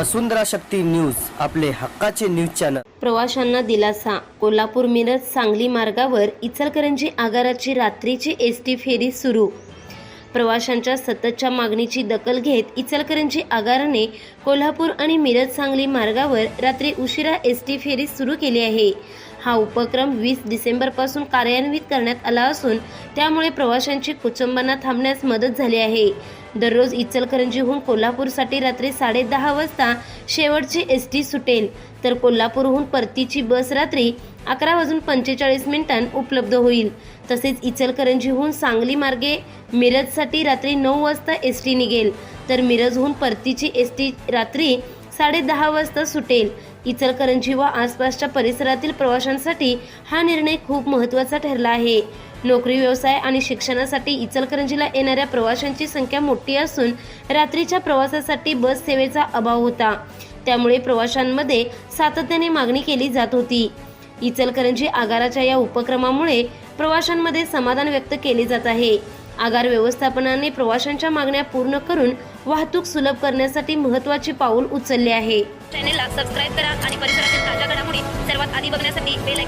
वसुंधरा शक्ती news आपले हक्काचे news channel. प्रवाशांना दिलासा कोल्हापूर मिरज सांगली मार्गावर इचलकरंजी आगाराची रात्रीची एस टी फेरी सुरू. प्रवाशांच्या सततच्या मागणीची दखल घेत इचलकरंजी आगाराने कोल्हापूर आणि मिरज सांगली मार्गावर रात्री उशिरा एस टी फेरी सुरू केली आहे. हा उपक्रम वीस डिसेंबरपासून कार्यान्वित करण्यात आला असून त्यामुळे प्रवाशांची कुचंबना थांबण्यास मदत झाली आहे. दररोज इचलकरंजीहून कोल्हापूरसाठी रात्री साडेदहा वाजता शेवटची एस टी सुटेल. तर कोल्हापूरहून परतीची बस रात्री अकरा वाजून पंचेचाळीस मिनिटां उपलब्ध होईल. तसेच इचलकरंजीहून सांगली मार्गे मिरजसाठी रात्री नऊ वाजता एस टी निघेल. तर मिरजहून परतीची एस टी रात्री साडेदहा वाजता सुटेल. इचलकरंजी व आसपासच्या परिसरातील प्रवाशांसाठी हा निर्णय खूप महत्त्वाचा ठरला आहे. नोकरी व्यवसाय आणि शिक्षणासाठी इचलकरंजीला येणाऱ्या प्रवाशांची संख्या मोठी असून रात्रीच्या प्रवासासाठी बस सेवेचा अभाव होता. त्यामुळे प्रवाशांमध्ये सातत्याने मागणी केली जात होती. इचलकरंजी आगाराच्या या उपक्रमामुळे प्रवाशांमध्ये समाधान व्यक्त केले जात आहे. आगार व्यवस्थापनाने प्रवाशांच्या मागण्या पूर्ण करून वाहतूक सुलभ करण्यासाठी महत्त्वाचे पाऊल उचलले आहे. चॅनेलला सबस्क्राईब करा आणि परिसरातील ताज्या घडामोडी सर्वात आधी बघण्यासाठी बेल